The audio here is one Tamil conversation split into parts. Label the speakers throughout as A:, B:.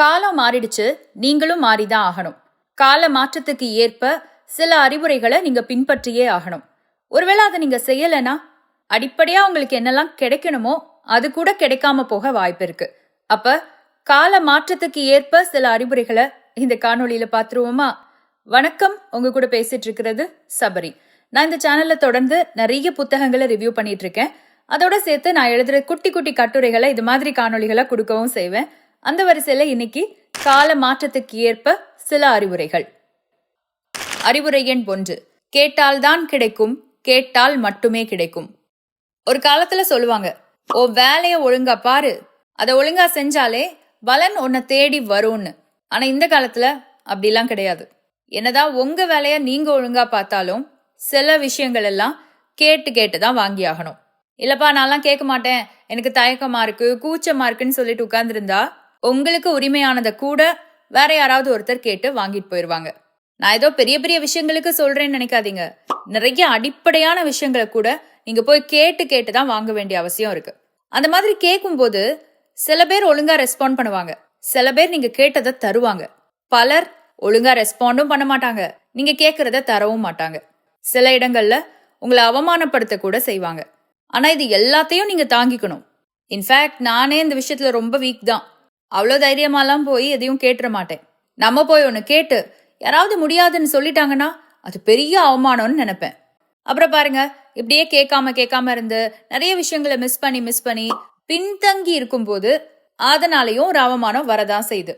A: காலம் மாறிடுச்சு நீங்களும் மாறிதான் ஆகணும். கால மாற்றத்துக்கு ஏற்ப சில அறிவுரைகளை நீங்க பின்பற்றியே ஆகணும். ஒருவேளை அதை நீங்க செய்யலைன்னா அடிப்படையா உங்களுக்கு என்னெல்லாம் கிடைக்கணுமோ அது கூட கிடைக்காம போக வாய்ப்பு இருக்கு. அப்ப கால மாற்றத்துக்கு ஏற்ப சில அறிவுரைகளை இந்த காணொலியில பாத்துருவோமா வணக்கம் உங்க கூட பேசிட்டு இருக்கிறது சபரி. நான் இந்த சேனல்ல தொடர்ந்து நிறைய புத்தகங்களை ரிவ்யூ பண்ணிட்டு இருக்கேன். அதோட சேர்த்து நான் எழுதுற குட்டி குட்டி கட்டுரைகளை இது மாதிரி காணொளிகளை கொடுக்கவும் செய்வேன். அந்த வரிசையில இன்னைக்கு கால மாற்றத்துக்கு ஏற்ப சில அறிவுரைகள். அறிவுரை எண் ஒன்று. கேட்டால்தான் கிடைக்கும் கேட்டால் மட்டுமே கிடைக்கும். ஒரு காலத்துல சொல்லுவாங்க ஓ வேலைய ஒழுங்கா பாரு. அதை ஒழுங்கா செஞ்சாலே பலன் உன்னை தேடி வரும்னு. ஆனா இந்த காலத்துல அப்படிலாம் கிடையாது. என்னதான் உங்க வேலைய நீங்க ஒழுங்கா பார்த்தாலும் சில விஷயங்கள் எல்லாம் கேட்டு கேட்டு தான் வாங்கி ஆகணும். இல்லப்பா நான்லாம் கேட்க மாட்டேன். எனக்கு தயக்கமா இருக்கு கூச்சமா இருக்குன்னு சொல்லிட்டு உட்கார்ந்துருந்தா உங்களுக்கு உரிமையானதை கூட வேற யாராவது ஒருத்தர் கேட்டு வாங்கிட்டு போயிருவாங்க. நான் ஏதோ பெரிய பெரிய விஷயங்களுக்கு சொல்றேன்னு நினைக்காதீங்க. நிறைய அடிப்படையான விஷயங்களை கூட நீங்க போய் கேட்டு கேட்டு தான் வாங்க வேண்டிய அவசியம் இருக்கு. அந்த மாதிரி கேட்கும்போது சில பேர் ஒழுங்கா ரெஸ்பாண்ட் பண்ணுவாங்க. சில பேர் நீங்க கேட்டதை தருவாங்க. பலர் ஒழுங்கா ரெஸ்பாண்டும் பண்ண மாட்டாங்க. நீங்க கேட்கறத தரவும் மாட்டாங்க. சில இடங்கள்ல உங்களை அவமானப்படுத்த கூட செய்வாங்க. ஆனா இது எல்லாத்தையும் நீங்க தாங்கிக்கணும். இன்ஃபேக்ட் நானே இந்த விஷயத்துல ரொம்ப வீக் தான். அவ்வளோ தைரியமாலாம் போய் எதையும் கேட்டுற மாட்டேன். நம்ம போய் ஒன்று கேட்டு யாராவது முடியாதுன்னு சொல்லிட்டாங்கன்னா அது பெரிய அவமானம்னு நினைப்பேன். அப்புறம் பாருங்க இப்படியே கேட்காம கேட்காம இருந்து நிறைய விஷயங்களை மிஸ் பண்ணி மிஸ் பண்ணி பின்தங்கி இருக்கும்போது அதனாலையும் ஒரு அவமானம் வரதான் செய்யுது.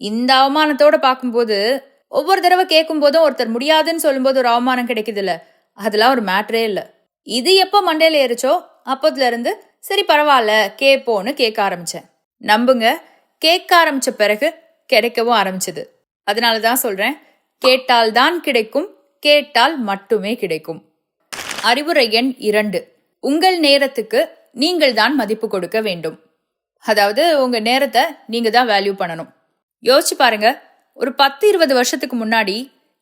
A: இந்த அவமானத்தோட பார்க்கும்போது ஒவ்வொரு தடவை கேட்கும் போதும் ஒருத்தர் முடியாதுன்னு சொல்லும்போது ஒரு அவமானம் கிடைக்குதுல்ல அதெல்லாம் ஒரு மேட்ரே இல்லை. இது எப்போ மண்டையில் ஏறிச்சோ அப்போதுல இருந்து சரி பரவாயில்ல கேட்போன்னு கேட்க ஆரம்பிச்சேன். நம்புங்க கேட்க ஆரம்பிச்ச பிறகு கிடைக்கவும் ஆரம்பிச்சது. அதனால தான் சொல்றேன் கேட்டால் தான் கிடைக்கும் கேட்டால் மட்டுமே கிடைக்கும். அறிவுரை எண் இரண்டு. உங்கள் நேரத்துக்கு நீங்கள் தான் மதிப்பு கொடுக்க வேண்டும். அதாவது உங்க நேரத்தை நீங்க தான் வேல்யூ பண்ணணும். யோசிச்சு பாருங்க ஒரு பத்து இருபது வருஷத்துக்கு முன்னாடி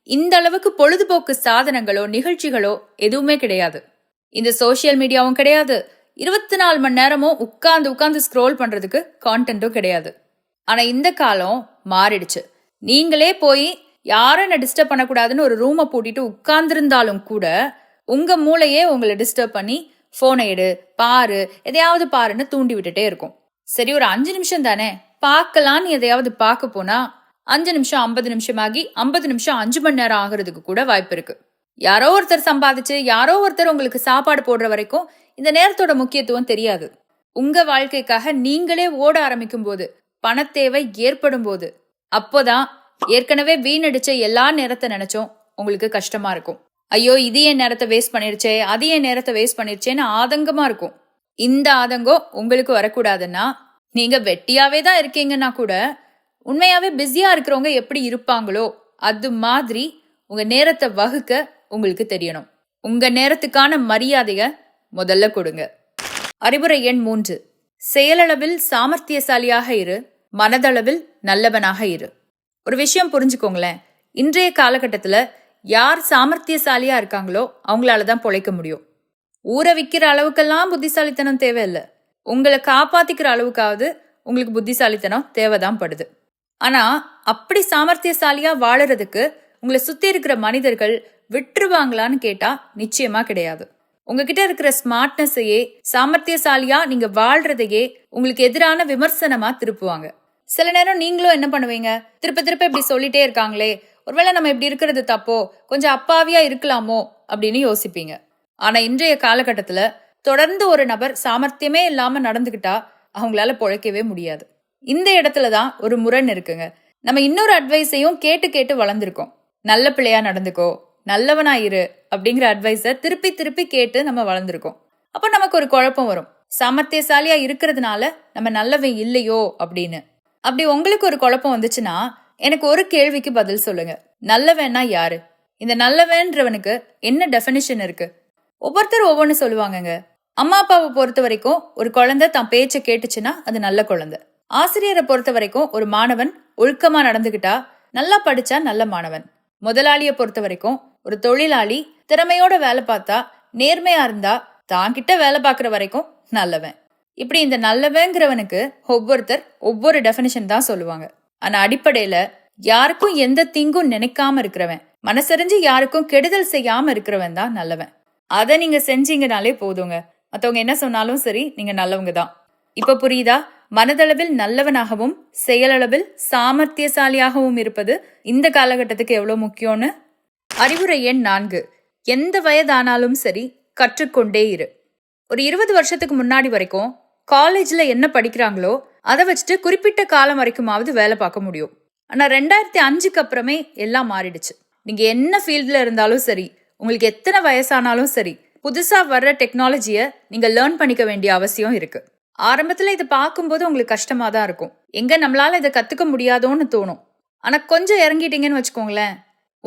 A: இந்த அளவுக்கு பொழுதுபோக்கு சாதனங்களோ நிகழ்ச்சிகளோ எதுவுமே கிடையாது. இந்த சோஷியல் மீடியாவும் கிடையாது. இருபத்தி நாலு மணி நேரமும் உட்காந்து உட்காந்து ஸ்க்ரோல் பண்றதுக்கு கான்டென்ட்டும் கிடையாது. ஆனா இந்த காலம் மாறிடுச்சு. நீங்களே போய் யாரும் என்ன டிஸ்டர்ப் பண்ணக்கூடாதுன்னு ஒரு ரூமை பூட்டிட்டு உட்கார்ந்துருந்தாலும் கூட உங்க மூளையே உங்களை டிஸ்டர்ப் பண்ணி போனை எடு பாரு எதையாவது பாருன்னு தூண்டி விட்டுட்டே இருக்கும். சரி ஒரு அஞ்சு நிமிஷம் தானே? பார்க்கலான்னு எதையாவது பார்க்க போனா அஞ்சு நிமிஷம் ஐம்பது நிமிஷம் ஆகி ஐம்பது நிமிஷம் அஞ்சு மணி நேரம் ஆகுறதுக்கு கூட வாய்ப்பு இருக்கு. யாரோ ஒருத்தர் சம்பாதிச்சு யாரோ ஒருத்தர் உங்களுக்கு சாப்பாடு போடுற வரைக்கும் இந்த நேரத்தோட முக்கியத்துவம் தெரியாது. உங்க வாழ்க்கைக்காக நீங்களே ஓட ஆரம்பிக்கும் போது பணத்தேவை ஏற்படும் போது அப்போதான் ஏற்கனவே வீணடிச்ச எல்லா நேரத்தை நினைச்சோம். உங்களுக்கு கஷ்டமா இருக்கும். ஐயோ இது என் நேரத்தை வேஸ்ட் பண்ணிருச்சே அது என் நேரத்தை வேஸ்ட் பண்ணிருச்சேன்னு ஆதங்கமா இருக்கும். இந்த ஆதங்கம் உங்களுக்கு வரக்கூடாதுன்னா நீங்க வெட்டியாவே தான் இருக்கீங்கன்னா கூட உண்மையாவே பிஸியா இருக்கிறவங்க எப்படி இருப்பாங்களோ அது மாதிரி உங்க நேரத்தை வகுக்க உங்களுக்கு தெரியணும். உங்க நேரத்துக்கான மரியாதைய முதல்ல கொடுங்க. அறிவுரை எண் மூன்று. செயலளவில் சாமர்த்தியசாலியாக இரு. மனதளவில் நல்லவனாக இரு. ஒரு விஷயம் புரிஞ்சுக்கோங்களேன். இன்றைய காலகட்டத்தில் யார் சாமர்த்தியசாலியா இருக்காங்களோ அவங்களால தான் பொழைக்க முடியும். ஊரை விற்கிற அளவுக்கெல்லாம் புத்திசாலித்தனம் தேவையில்லை. உங்களை காப்பாத்திக்கிற அளவுக்காவது உங்களுக்கு புத்திசாலித்தனம் தேவைதான் படுது. ஆனா அப்படி சாமர்த்தியசாலியா வாழறதுக்கு உங்களை சுத்தி இருக்கிற மனிதர்கள் விட்டுருவாங்களான்னு கேட்டா நிச்சயமா கிடையாது. உங்ககிட்ட இருக்கிற ஸ்மார்ட்னஸையே சாமர்த்தியசாலியா நீங்க வாழ்றதையே உங்களுக்கு எதிரான விமர்சனமா திருப்புவாங்க. சில நேரம் நீங்களும் என்ன பண்ணுவீங்க? திருப்ப திருப்ப இப்படி சொல்லிட்டே இருக்காங்களே. ஒருவேளை நம்ம இப்படி இருக்கிறது தப்போ? கொஞ்சம் அப்பாவியா இருக்கலாமோ? அப்படின்னு யோசிப்பீங்க. ஆனா இன்றைய காலகட்டத்துல தொடர்ந்து ஒரு நபர் சாமர்த்தியமே இல்லாம நடந்துகிட்டா அவங்களால பொழைக்கவே முடியாது. இந்த இடத்துல தான் ஒரு முரண் இருக்குங்க. நம்ம இன்னொரு அட்வைஸையும் கேட்டு கேட்டு வளர்ந்துருக்கோம். நல்ல பிள்ளையா நடந்துக்கோ நல்லவனா இரு அப்படிங்கிற அட்வைஸை திருப்பி திருப்பி கேட்டு நம்ம வளர்ந்துருக்கோம். அப்போ நமக்கு ஒரு குழப்பம் வரும். சாமர்த்தியசாலியா இருக்கிறதுனால நம்ம நல்லவன் இல்லையோ அப்படின்னு. அப்படி உங்களுக்கு ஒரு குழப்பம் வந்துச்சுன்னா எனக்கு ஒரு கேள்விக்கு பதில் சொல்லுங்க. நல்லவன்னா யாரு? இந்த நல்லவன்றவனுக்கு என்ன டெஃபினிஷன் இருக்கு? ஒவ்வொருத்தரும் ஒவ்வொன்று சொல்லுவாங்கங்க. அம்மா அப்பாவை பொறுத்த வரைக்கும் ஒரு குழந்தை தான் பேச்சை கேட்டுச்சுன்னா அது நல்ல குழந்தை. ஆசிரியரை பொறுத்த வரைக்கும் ஒரு மாணவன் ஒழுக்கமா நடந்துகிட்டா நல்லா படிச்சா நல்ல மாணவன். முதலாளியை பொறுத்த வரைக்கும் ஒரு தொழிலாளி திறமையோட வேலை பார்த்தா நேர்மையா இருந்தா தான் கிட்ட வேலை பார்க்குற வரைக்கும் நல்லவன். இப்படி இந்த நல்லவங்கிறவனுக்கு ஒவ்வொருத்தர் ஒவ்வொரு டெஃபினிஷன் தான் சொல்லுவாங்க. ஆனா அடிப்படையில யாருக்கும் எந்த தீங்கும் நினைக்காம இருக்கிறவன் மனசறிஞ்சு யாருக்கும் கெடுதல் செய்யாம இருக்கிறவன் தான் நல்லவன். அதை நீங்க செஞ்சீங்கனாலே போதுங்க. மத்தவங்க என்ன சொன்னாலும் சரி நீங்க நல்லவங்க தான். இப்ப புரியுதா? மனதளவில் நல்லவனாகவும் செயலளவில் சாமர்த்தியசாலியாகவும் இருப்பது இந்த காலகட்டத்துக்கு எவ்வளவு முக்கியம்னு? அறிவுரை எண் நான்கு. எந்த வயதானாலும் சரி கற்றுக்கொண்டே இரு. ஒரு இருபது வருஷத்துக்கு முன்னாடி வரைக்கும் காலேஜில் என்ன படிக்கிறாங்களோ அதை வச்சுட்டு குறிப்பிட்ட காலம் வரைக்குமாவது வேலை பார்க்க முடியும். ஆனால் ரெண்டாயிரத்தி அஞ்சுக்கு அப்புறமே எல்லாம் மாறிடுச்சு. நீங்கள் என்ன ஃபீல்டில் இருந்தாலும் சரி உங்களுக்கு எத்தனை வயசானாலும் சரி புதுசாக வர்ற டெக்னாலஜியை நீங்கள் லேர்ன் பண்ணிக்க வேண்டிய அவசியம் இருக்குது ஆரம்பத்தில் இதை பார்க்கும்போது உங்களுக்கு கஷ்டமாக தான் இருக்கும். எங்கே நம்மளால் இதை கற்றுக்க முடியாதோன்னு தோணும். ஆனால் கொஞ்சம் இறங்கிட்டீங்கன்னு வச்சுக்கோங்களேன்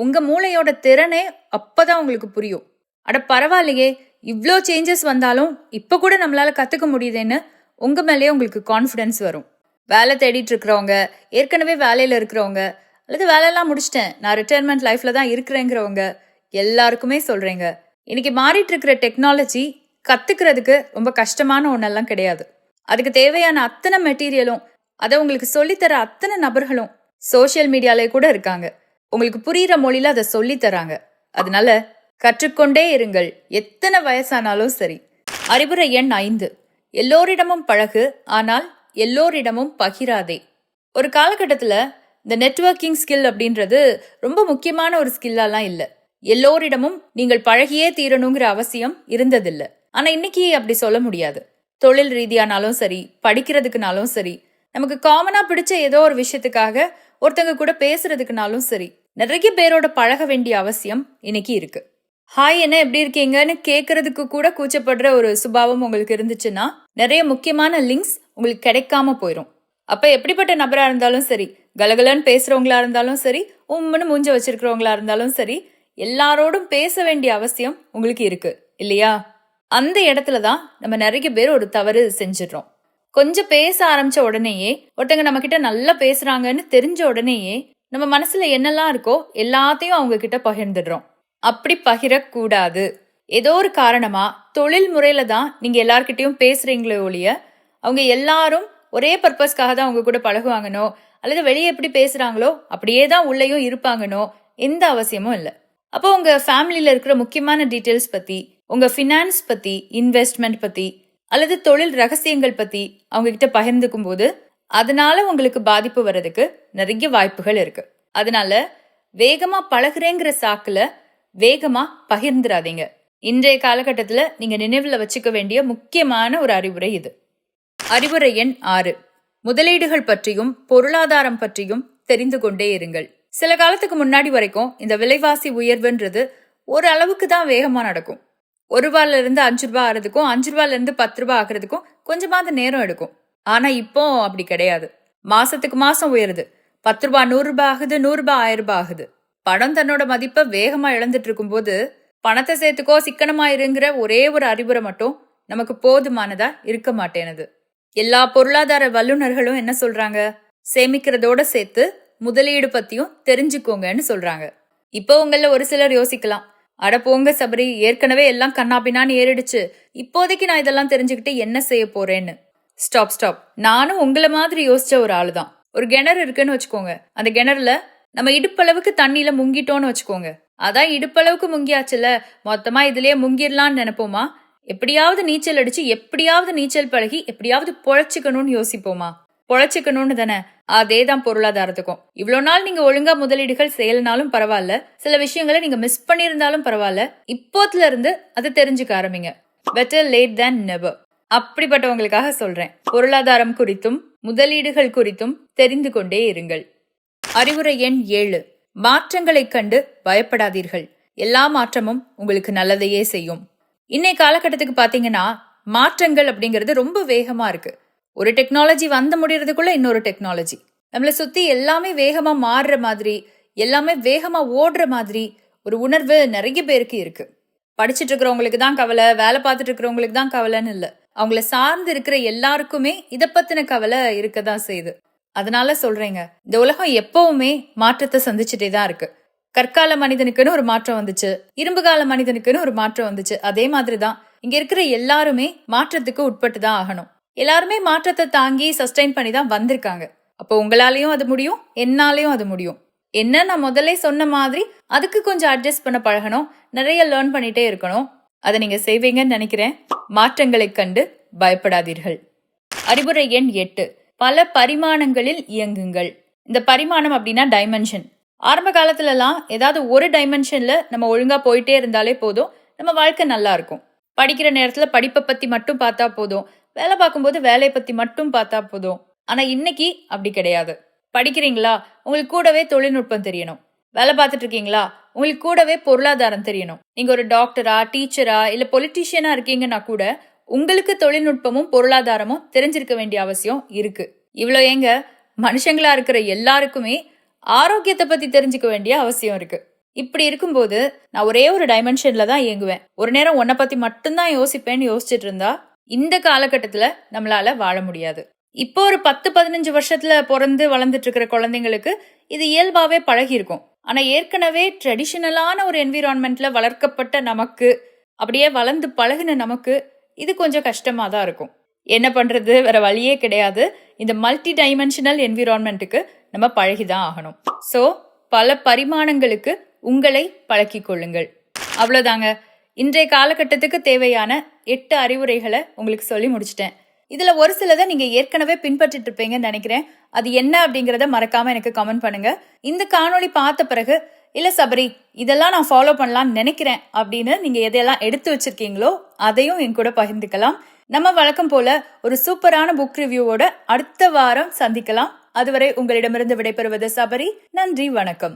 A: உங்கள் மூளையோட திறனே அப்போ தான் உங்களுக்கு புரியும். அட பரவாயில்லையே இவ்வளோ சேஞ்சஸ் வந்தாலும் இப்போ கூட நம்மளால் கற்றுக்க முடியுதேன்னு உங்க மேலேயே உங்களுக்கு கான்ஃபிடன்ஸ் வரும். வேலை தேடிட்டு இருக்கிறவங்க ஏற்கனவே வேலையில இருக்கிறவங்க அல்லது வேலையெல்லாம் முடிச்சிட்டேன் நான் ரிட்டையர்மெண்ட் லைஃப்ல தான் இருக்கிறேங்கிறவங்க எல்லாருக்குமே சொல்கிறேங்க இன்னைக்கு மாறிட்டு இருக்கிற டெக்னாலஜி கத்துக்கிறதுக்கு ரொம்ப கஷ்டமான ஒன்றெல்லாம் கிடையாது. அதுக்கு தேவையான அத்தனை மெட்டீரியலும் அதை உங்களுக்கு சொல்லித்தர அத்தனை நபர்களும் சோஷியல் மீடியாலே கூட இருக்காங்க. உங்களுக்கு புரியுற மொழியில அதை சொல்லித்தராங்க அதனால கற்றுக்கொண்டே இருங்கள். எத்தனை வயசானாலும் சரி. அறிவுரை எண் ஐந்து. எல்லோரிடமும் பழகு ஆனால் எல்லோரிடமும் பகிராதே. ஒரு காலகட்டத்தில் இந்த நெட்வொர்க்கிங் ஸ்கில் அப்படின்றது ரொம்ப முக்கியமான ஒரு ஸ்கில்லாலாம் இல்லை. எல்லோரிடமும் நீங்கள் பழகியே தீரணுங்கிற அவசியம் இருந்ததில்லை. ஆனால் இன்னைக்கு அப்படி சொல்ல முடியாது. தொழில் ரீதியானாலும் சரி படிக்கிறதுக்குனாலும் சரி நமக்கு காமனாக பிடிச்ச ஏதோ ஒரு விஷயத்துக்காக ஒருத்தங்க கூட பேசுறதுக்குனாலும் சரி நிறைய பேரோட பழக வேண்டிய அவசியம் இன்னைக்கு இருக்குது ஹாய் என்ன எப்படி இருக்கீங்கன்னு கேட்கறதுக்கு கூட கூச்சப்படுற ஒரு சுபாவம் உங்களுக்கு இருந்துச்சுன்னா நிறைய முக்கியமான லிங்க்ஸ் உங்களுக்கு கிடைக்காம போயிடும் அப்ப எப்படிப்பட்ட நபரா இருந்தாலும் சரி கலகலன்னு பேசுறவங்களா இருந்தாலும் சரி உம்முன்னு மூஞ்ச வச்சிருக்கிறவங்களா இருந்தாலும் சரி எல்லாரோடும் பேச வேண்டிய அவசியம் உங்களுக்கு இருக்கு இல்லையா? அந்த இடத்துல தான் நம்ம நிறைய பேர் ஒரு தவறு செஞ்சிடறோம். கொஞ்சம் பேச ஆரம்பிச்ச உடனேயே ஒருத்தங்க நம்ம கிட்ட நல்லா பேசுறாங்கன்னு தெரிஞ்ச உடனேயே நம்ம மனசுல என்னெல்லாம் இருக்கோ எல்லாத்தையும் அவங்க கிட்ட பகிர்ந்துடுறோம். அப்படி பகிரக்கூடாது. ஏதோ ஒரு காரணமா தொழில் முறையில தான் நீங்க எல்லார்கிட்டயும் பேசுறீங்களே ஒழிய அவங்க எல்லாரும் ஒரே பர்பஸ்க்காக தான் அவங்க கூட பழகுவாங்கனோ அல்லது வெளியே எப்படி பேசுறாங்களோ அப்படியே தான் உள்ளேயும் இருப்பாங்கனோ எந்த அவசியமும் இல்லை. அப்போ உங்க ஃபேமிலியில இருக்கிற முக்கியமான டீட்டெயில்ஸ் பத்தி உங்க ஃபினான்ஸ் பத்தி இன்வெஸ்ட்மெண்ட் பத்தி அல்லது தொழில் ரகசியங்கள் பத்தி அவங்க கிட்ட பகிர்ந்துக்கும் போது அதனால உங்களுக்கு பாதிப்பு வர்றதுக்கு நிறைய வாய்ப்புகள் இருக்கு. அதனால வேகமா பழகுறேங்கிற சாக்குல வேகமா பகிர்ந்துடாதீங்க இன்றைய காலகட்டத்தில் நீங்க நினைவில் வச்சுக்க வேண்டிய முக்கியமான ஒரு அறிவுரை இது. அறிவுரை எண் ஆறு. முதலீடுகள் பற்றியும் பொருளாதாரம் பற்றியும் தெரிந்து கொண்டே இருங்கள். சில காலத்துக்கு முன்னாடி வரைக்கும் இந்த விலைவாசி உயர்வுன்றது ஒரு அளவுக்கு தான் வேகமா நடக்கும். ஒரு ரூபாயில இருந்து அஞ்சு ரூபாய் ஆகிறதுக்கும் அஞ்சு ரூபாயில இருந்து பத்து ரூபாய் ஆகிறதுக்கும் கொஞ்சமாவது நேரம் எடுக்கும். ஆனா இப்போ அப்படி கிடையாது. மாசத்துக்கு மாசம் உயருது. பத்து ரூபாய் நூறு ரூபாய் ஆகுது நூறு ரூபாய் ஆயிரம் ரூபாய் ஆகுது. பணம் தன்னோட மதிப்பை வேகமா இழந்துட்டு இருக்கும்போது பணத்தை சேர்த்துக்கோ சிக்கனமா இருங்கிற ஒரே ஒரு அறிவுரை மட்டும் நமக்கு போதுமானதா இருக்க மாட்டேனது. எல்லா பொருளாதார வல்லுநர்களும் என்ன சொல்றாங்க? சேமிக்கிறதோட சேர்த்து முதலீடு பத்தியும் தெரிஞ்சுக்கோங்கன்னு சொல்றாங்க. இப்போ உங்கள ஒரு சிலர் யோசிக்கலாம். அட போங்க சபரி ஏற்கனவே எல்லாம் கண்ணாபின்னான்னு ஏறிடுச்சு. இப்போதைக்கு நான் இதெல்லாம் தெரிஞ்சுக்கிட்டு என்ன செய்ய போறேன்னு? Stop stop. நானும் உங்களை மாதிரி யோசிச்ச ஒரு ஆளு தான் ஒரு கிணறு இருக்குன்னு வச்சுக்கோங்க. அந்த கிணறுல நம்ம இடுப்பளவுக்கு தண்ணியில முங்கிட்டோம்னு வச்சுக்கோங்க. அதான் இடுப்பளவுக்கு முங்கியாச்சுல மொத்தமா இதுலயே முங்கிடலாம்னு நினைப்போமா? எப்படியாவது நீச்சல் அடிச்சு எப்படியாவது நீச்சல் பழகி எப்படியாவது பொழைச்சிக்கணும்னு யோசிப்போமா? பொழைச்சிக்கணும்னு தானே. அதே தான் பொருளாதாரத்துக்கும். இவ்வளோ நாள் நீங்க ஒழுங்கா முதலீடுகள் செய்யலனாலும் பரவாயில்ல. சில விஷயங்களை நீங்க மிஸ் பண்ணியிருந்தாலும் பரவாயில்ல. இப்போத்துல இருந்து அதை தெரிஞ்சுக்க ஆரம்பிங்க. பெட்டர் லேட் தேன் நெவர் அப்படிப்பட்டவங்களுக்காக சொல்றேன். பொருளாதாரம் குறித்தும் முதலீடுகள் குறித்தும் தெரிந்து கொண்டே இருங்கள். அறிவுரை எண் ஏழு. மாற்றங்களைக் கண்டு பயப்படாதீர்கள். எல்லா மாற்றமும் உங்களுக்கு நல்லதையே செய்யும். இன்னை காலகட்டத்துக்கு பாத்தீங்கன்னா மாற்றங்கள் அப்படிங்கிறது ரொம்ப வேகமா இருக்கு. ஒரு டெக்னாலஜி வந்து முடியறதுக்குள்ள இன்னொரு டெக்னாலஜி நம்மளை சுத்தி எல்லாமே வேகமா மாறுற மாதிரி எல்லாமே வேகமா ஓடுற மாதிரி ஒரு உணர்வு நிறைய பேருக்கு இருக்கு. படிச்சுட்டு இருக்கிறவங்களுக்கு தான் கவலை வேலை பார்த்துட்டு இருக்கிறவங்களுக்கு தான் கவலைன்னு இல்லை. அவங்கள சார்ந்து இருக்கிற எல்லாருக்குமே இதை பத்தின கவலை இருக்க தான் செய்யுது. அதனால சொல்றேங்க இந்த உலகம் எப்பவுமே மாற்றத்தை சந்திச்சுட்டே தான் இருக்கு. கற்கால மனிதனுக்குன்னு ஒரு மாற்றம் வந்துச்சு இரும்பு கால மனிதனுக்குன்னு ஒரு மாற்றம் வந்துச்சு அதே மாதிரி தான் இங்க இருக்கிற எல்லாருமே மாற்றத்துக்கு உட்பட்டு தான் ஆகணும். எல்லாருமே மாற்றத்தை தாங்கி சஸ்டைன் பண்ணி தான் வந்திருக்காங்க. அப்போ உங்களாலையும் அது முடியும் என்னாலையும் அது முடியும். என்ன நான் முதல்ல சொன்ன மாதிரி அதுக்கு கொஞ்சம் அட்ஜஸ்ட் பண்ண பழகணும் நிறைய லேர்ன் பண்ணிட்டே இருக்கணும். அதை நீங்க செய்வீங்கன்னு நினைக்கிறேன். மாற்றங்களை கண்டு பயப்படாதீர்கள். அறிவுரை எண் எட்டு. பல பரிமாணங்களில் இயங்குங்கள். இந்த பரிமாணம் அப்படின்னா டைமென்ஷன் ஆரம்ப காலத்துலலாம் ஏதாவது ஒரு டைமென்ஷன்ல நம்ம ஒழுங்கா போயிட்டே இருந்தாலே போதும். நம்ம வாழ்க்கை நல்லா இருக்கும். படிக்கிற நேரத்துல படிப்பை பத்தி மட்டும் பார்த்தா போதும். வேலை பார்க்கும்போது வேலையை பத்தி மட்டும் பார்த்தா போதும். ஆனா இன்னைக்கு அப்படி கிடையாது. படிக்கிறீங்களா? உங்களுக்கு கூடவே தொழில்நுட்பம் தெரியணும். வேலை பார்த்துட்டு இருக்கீங்களா? உங்களுக்கு கூடவே பொருளாதாரம் தெரியணும். நீங்க ஒரு டாக்டரா டீச்சரா இல்ல பொலிட்டீஷியனா இருக்கீங்கன்னா கூட உங்களுக்கு தொழில்நுட்பமும் பொருளாதாரமும் தெரிஞ்சிருக்க வேண்டிய அவசியம் இருக்கு. இவ்வளோ ஏங்க மனுஷங்களா இருக்கிற எல்லாருக்குமே ஆரோக்கியத்தை பத்தி தெரிஞ்சுக்க வேண்டிய அவசியம் இருக்கு. இப்படி இருக்கும்போது நான் ஒரே ஒரு டைமென்ஷன்ல தான் இயங்குவேன். ஒரு நேரம் உன்னை பத்தி மட்டும்தான் யோசிப்பேன்னு யோசிச்சுட்டு இருந்தா இந்த காலகட்டத்துல நம்மளால வாழ முடியாது. இப்போ ஒரு பத்து பதினஞ்சு வருஷத்துல பிறந்து வளர்ந்துட்டு இருக்கிற குழந்தைங்களுக்கு இது இயல்பாவே பழகி இருக்கும் ஆனா ஏற்கனவே ட்ரெடிஷனலான ஒரு என்விரான்மெண்ட்ல வளர்க்கப்பட்ட நமக்கு அப்படியே வளர்ந்து பழகின நமக்கு இது கொஞ்சம் கஷ்டமாக தான் இருக்கும். என்ன பண்ணுறது வேற வழியே கிடையாது. இந்த மல்டி டைமென்ஷனல் என்விரான்மெண்ட்டுக்கு நம்ம பழகிதான் ஆகணும். ஸோ பல பரிமாணங்களுக்கு உங்களை பழக்கி கொள்ளுங்கள். அவ்வளோதாங்க இன்றைய காலகட்டத்துக்கு தேவையான எட்டு அறிவுரைகளை உங்களுக்கு சொல்லி முடிச்சிட்டேன். இதில் ஒரு சிலதை நீங்கள் ஏற்கனவே பின்பற்றிட்டு இருப்பீங்கன்னு நினைக்கிறேன். அது என்ன அப்படிங்கிறத மறக்காமல் எனக்கு கமெண்ட் பண்ணுங்கள் இந்த காணொளி பார்த்த பிறகு இல்ல சபரி இதெல்லாம் நான் ஃபாலோ பண்ணலாம்னு நினைக்கிறேன். அப்படின்னு நீங்க எதையெல்லாம் எடுத்து வச்சிருக்கீங்களோ அதையும் என் கூட பகிர்ந்துக்கலாம். நம்ம வழக்கம் போல ஒரு சூப்பரான புக் ரிவ்யூவோட அடுத்த வாரம் சந்திக்கலாம். அதுவரை உங்களிடமிருந்து விடைபெறுவது சபரி. நன்றி வணக்கம்.